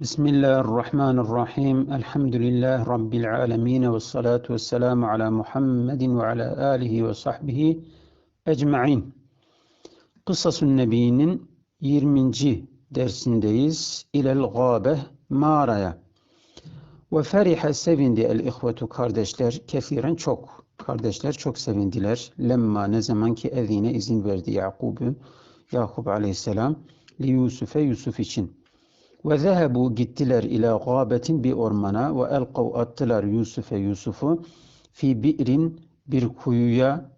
بسم الله الرحمن الرحيم الحمد لله رب العالمين والصلاة والسلام على محمد وعلى آله وصحبه ecmaîn. Kısasun Nebi'nin 20. dersindeyiz. İlel gâbe mağaraya. Ve ferihe sevindi el ihvetu kardeşler kefiren çok. Kardeşler çok sevindiler. Lemma ne zaman ki ezine izin verdi Yakub'u Yakub aleyhisselam li Yusuf'e Yusuf için. Ve zehebu gittiler ila gâbetin bir ormana ve elkav attılar Yusuf'e Yusuf'u fi bi'rin bir kuyuya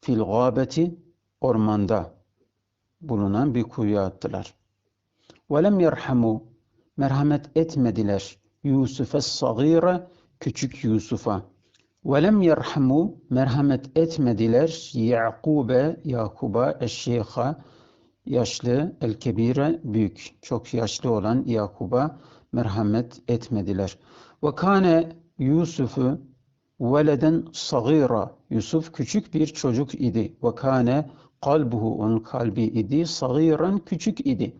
fil gâbeti ormanda bulunan bir kuyuya attılar. Ve lem yerhamu merhamet etmediler Yusuf'e sagîre küçük Yusuf'a. Lem yerhamu merhamet etmediler Yakub'e Yakub'a eşşeyha yaşlı el kebire büyük çok yaşlı olan Yakub'a merhamet etmediler. Ve kane Yusuf'u veleden sagira Yusuf küçük bir çocuk idi. Ve kane kalbuhu onun kalbi idi sagiran küçük idi.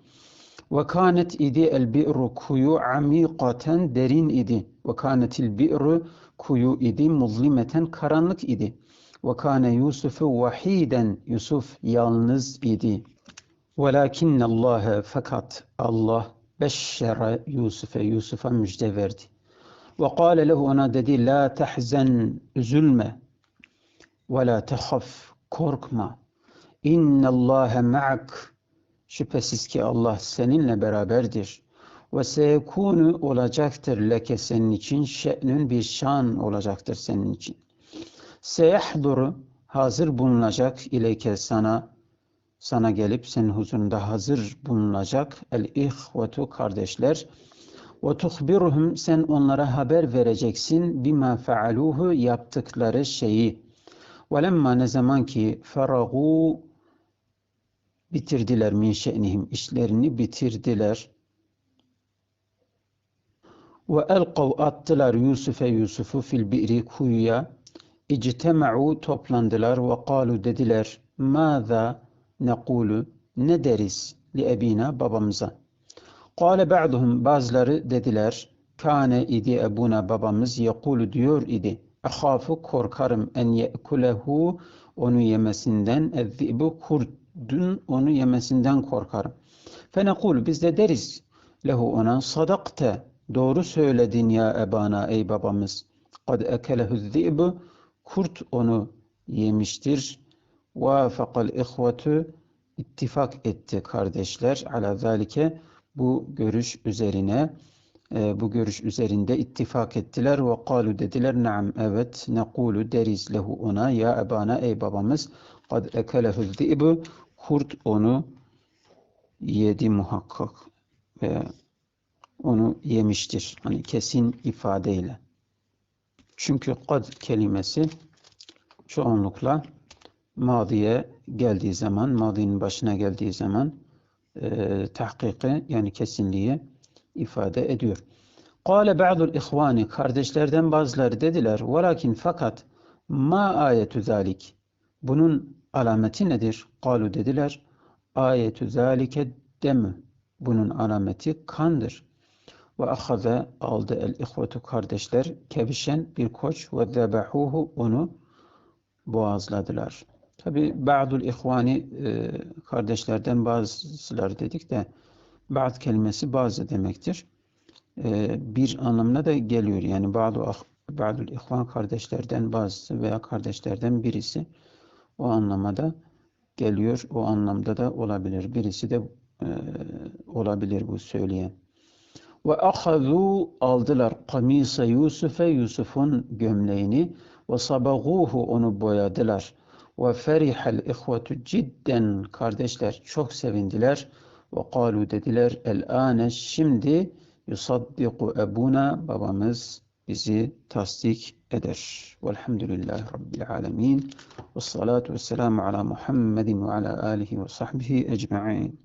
Ve kanet idi el bi'ru kuyu amikaten derin idi. Ve kanetil bi'ru kuyu idi muzlimeten karanlık idi. Ve kane Yusuf'u vahiden Yusuf yalnız idi. Velakinne Allah fakat Allah beşşere Yusuf'e Yusuf'a müjde verdi. Ve kâle lehu ona dedi la tahzen üzülme ve la tehaf korkma. İnnallâhe ma'ak şüphesiz ki Allah seninle beraberdir. Ve seyekûnü olacaktır leke senin için şe'nün bir şan olacaktır senin için. Seyahduru hazır bulunacak ileyke sana sana gelip senin huzurunda hazır bulunacak el ihvetu kardeşler. Ve tuhbiruhum sen onlara haber vereceksin. Bima faaluhu yaptıkları şeyi. Ve lemma ne zaman ki feragu bitirdiler min şe'nihim işlerini bitirdiler. Ve elkav attılar Yusuf'e Yusuf'u fil bi'ri kuyuya. İctema'u toplandılar. Ve kalu dediler maza nekulu ne deriz li ebina babamıza. Kale ba'duhum bazıları dediler kane idi ebuna babamız yekulu diyor idi. Ahafu korkarım en ye'kulehu onu yemesinden ezzibu kurdun onu yemesinden korkarım. Fenekulu biz de deriz lehu ona sadakte doğru söyledin ya ebana ey babamız. Kad ekelehu zibu kurt onu yemiştir. Vafakal ihvetu ittifak etti kardeşler ala zalike bu görüş üzerine e, bu görüş üzerinde ittifak ettiler ve kalu dediler naam evet nekulu deriz lehu ona ya ebana ey babamız kad ekelehu zibu kurt onu yedi muhakkak ve onu yemiştir. Hani kesin ifadeyle. Çünkü kad kelimesi çoğunlukla madiye geldiği zaman, madinin başına geldiği zaman e, tahkiki yani kesinliği ifade ediyor. Kale ba'dul ihvani kardeşlerden bazıları dediler velakin fakat ma ayetü zalik bunun alameti nedir? Kalu dediler ayetü zalike demü bunun alameti kandır. Ve ahaze aldı el ihvetu kardeşler kevişen bir koç ve onu boğazladılar. Tabi ba'dul ihvani e, kardeşlerden bazıları dedik de ba'd kelimesi bazı demektir. E, bir anlamına da geliyor. Yani ba'du ba'dul ihvan kardeşlerden bazısı veya kardeşlerden birisi o anlamada geliyor. O anlamda da olabilir. Birisi de e, olabilir bu söyleyen. Ve ahazu aldılar kamisa Yusuf'e Yusuf'un gömleğini ve sabaguhu onu boyadılar. Ve ferihel ihvetu cidden kardeşler çok sevindiler. Ve kalu dediler el ane şimdi yusaddiku ebuna babamız bizi tasdik eder. Velhamdülillahi Rabbil alemin. Ve salatu ve selamu ala Muhammedin ve ala alihi ve sahbihi ecma'in.